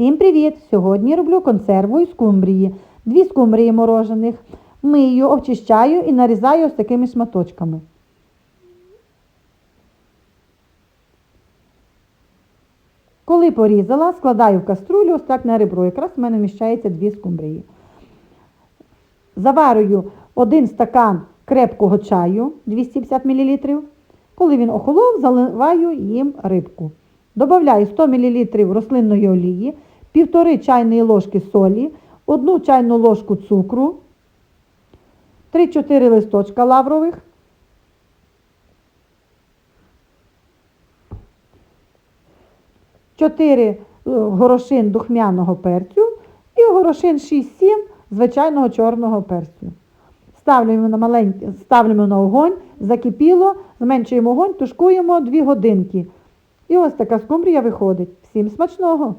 Всім привіт! Сьогодні роблю консерву із скумбрії. Дві скумбрії морожених. Мию, очищаю і нарізаю ось такими шматочками. Коли порізала, складаю в каструлю ось так на ребро. Якраз в мене вміщається дві скумбрії. Заварюю один стакан крепкого чаю 250 мл. Коли він охолов, заливаю їм рибку. Добавляю 100 мл рослинної олії, 1,5 чайної ложки солі, 1 чайну ложку цукру, 3-4 листочка лаврових, Чотири е, горошин духмяного перцю і горошин 6-7 звичайного чорного перцю. Ставлюємо на маленький, ставлюємо на огонь, закипіло, зменшуємо огонь, тушкуємо 2 годинки. І ось така скумбрія виходить. Всім смачного!